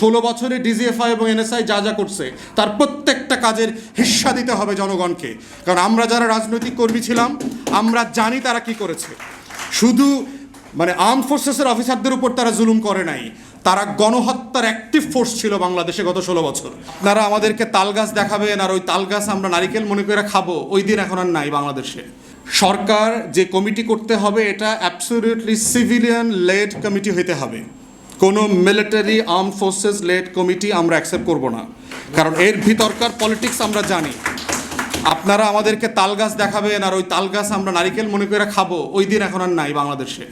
ষোলো বছরে ডিজিএফআই এবং এনএসআই যা যা করছে, তার প্রত্যেকটা কাজের হিস্সা দিতে হবে জনগণকে। কারণ আমরা যারা রাজনৈতিক কর্মী ছিলাম, আমরা জানি তারা কি করেছে। শুধু মানে আর্ম ফোর্সেসের অফিসারদের উপর তারা জুলুম করে নাই, তারা গণহত্যার অ্যাক্টিভ ফোর্স ছিল বাংলাদেশে গত ষোলো বছর। আপনারা আমাদেরকে তাল গাছ দেখাবেন, আর ওই তাল গাছ আমরা নারিকেল মনে করে খাব, ওই দিন এখন আর নাই বাংলাদেশে। সরকার যে কমিটি করতে হবে, এটা অ্যাবসলিউটলি সিভিলিয়ান লেড কমিটি হইতে হবে। কোনো military arm forces led committee আমরা অ্যাকসেপ্ট করব না। কারণ এর ভিতরকার পলিটিক্স আমরা জানি। আপনারা আমাদেরকে তাল গাছ দেখাবেন আর ওই তাল গাছ আমরা নারিকেল মনে করে খাব, ওই দিন এখন আর নাই বাংলাদেশে।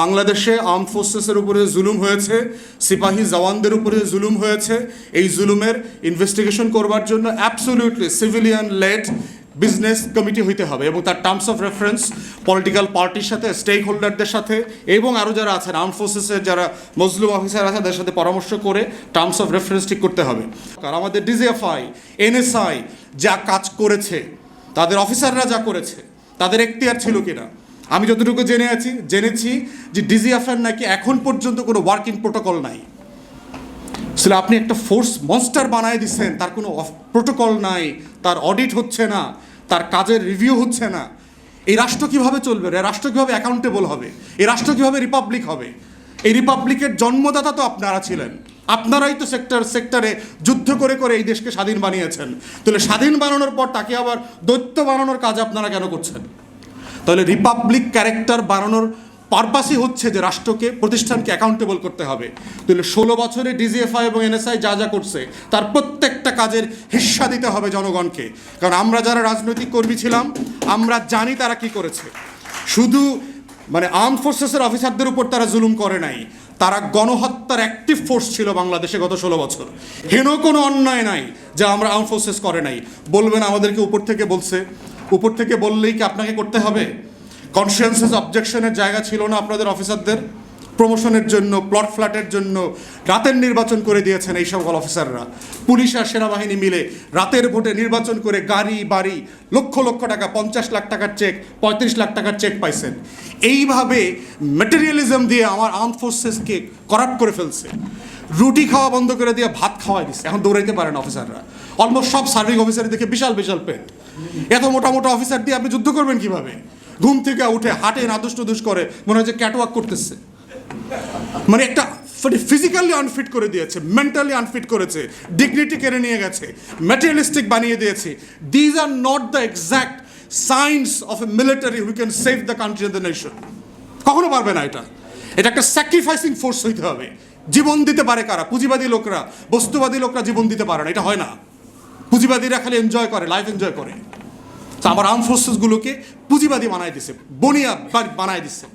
বাংলাদেশে আর্ম ফোর্সেসের উপরে জুলুম হয়েছে, সিপাহী জওয়ানদের উপরে জুলুম হয়েছে। এই জুলুমের ইনভেস্টিগেশন করবার জন্য absolutely civilian led business committee হইতে হবে এবং তার টার্মস অফ রেফারেন্স পলিটিক্যাল পার্টির সাথে স্টেক হোল্ডারদের সাথে, এবং আরও যারা আছেন আর্ম ফোর্সেসের যারা মজলুম অফিসার আছে, তাদের সাথে পরামর্শ করে টার্মস অফ রেফারেন্স ঠিক করতে হবে। কারণ আমাদের ডিজিএফআই এনএসআই যা কাজ করেছে, তাদের অফিসাররা যা করেছে, তাদের এখতিয়ার ছিল কিনা? আমি যতটুকু জেনে আছি, জেনেছি যে ডিজিএফআর নাকি এখন পর্যন্ত কোনো ওয়ার্কিং প্রোটোকল নাই। আসলে আপনি একটা ফোর্স মনস্টার বানায় দিচ্ছেন তার কোনো প্রোটোকল নাই, তার অডিট হচ্ছে না তার কাজের রিভিউ হচ্ছে না। এই রাষ্ট্র কীভাবে চলবে? এই রাষ্ট্র কীভাবে অ্যাকাউন্টেবল হবে? এই রাষ্ট্র কীভাবে রিপাবলিক হবে? এই রিপাবলিকের জন্মদাতা তো আপনারা ছিলেন। আপনারাই তো সেক্টর সেক্টরে যুদ্ধ করে করে এই দেশকে স্বাধীন বানিয়েছেন। তাহলে স্বাধীন বানানোর পর তাকে আবার দৈত্য বানানোর কাজ আপনারা কেন করছেন? তাহলে রিপাবলিক ক্যারেক্টার বানানোর পারপাসই হচ্ছে যে রাষ্ট্রকে, প্রতিষ্ঠানকে অ্যাকাউন্টেবল করতে হবে। তাহলে ষোলো বছরে ডিজিএফআই এবং এনএসআই যা যা করছে, তার প্রত্যেকটা কাজের হিস্সা দিতে হবে জনগণকে। কারণ আমরা যারা রাজনৈতিক কর্মী ছিলাম, আমরা জানি তারা কি করেছে। শুধু মানে আর্ম ফোর্সেসের অফিসারদের উপর তারা জুলুম করে নাই, তারা গণহত্যার অ্যাক্টিভ ফোর্স ছিল বাংলাদেশে গত ষোলো বছর। হেন কোনো অন্যায় নাই যা আমরা আর্ম ফোর্সেস করে নাই। বলবেন আমাদেরকে উপর থেকে বলছে। উপর থেকে বললেই কি আপনাকে করতে হবে? কনসিয়েন্সেস অবজেকশনের জায়গা ছিল না আপনাদের অফিসারদের। প্রমোশনের জন্য প্লট ফ্ল্যাটের জন্য রাতের নির্বাচন করে দিয়েছেন এই সকল অফিসাররা। পুলিশ আর সেনাবাহিনী মিলে রাতের ভোটে নির্বাচন করে গাড়ি, বাড়ি, লক্ষ লক্ষ টাকা, পঞ্চাশ লাখ টাকার চেক পঁয়ত্রিশ লাখ টাকার চেক পাইছেন। এইভাবে মেটেরিয়ালিজম দিয়ে আমার আর্ম ফোর্সেসকে করাপ্ট করে ফেলছে। রুটি খাওয়া বন্ধ করে দিয়ে ভাত খাওয়াই দিচ্ছে এখন দৌড়াইতে পারেন অফিসাররা। অলমোস্ট সব সার্ভিং অফিসার দেখে বিশাল বিশাল পেট এত মোটা মোটা অফিসার দিয়ে আপনি যুদ্ধ করবেন কীভাবে? ঘুম থেকে উঠে হাটে নাদুস টুদুস করে, মনে হয় যে ক্যাটওয়াক করতেছে। মানে একটা ফিজিক্যালি আনফিট করে দিয়েছে মেন্টালি আনফিট করেছে ডিগনিটি কেড়ে নিয়ে গেছে ম্যাটেরিয়ালিস্টিক বানিয়ে দিয়েছে। These are not the exact science of a military who can save the country and the nation কখনো পারবে না এটা। এটা একটা স্যাক্রিফাইসিং ফোর্স হইতে হবে। জীবন দিতে পারে কারা? পুঁজিবাদী লোকরা, বস্তুবাদী লোকরা জীবন দিতে পারে না। এটা হয় না। পুঁজিবাদীরা খালি এনজয় করে লাইফ এনজয় করে। তো আমার আর্ম ফোর্সেসগুলোকে পুঁজিবাদী বানায় দিছে বনিয়া বানায় দিচ্ছে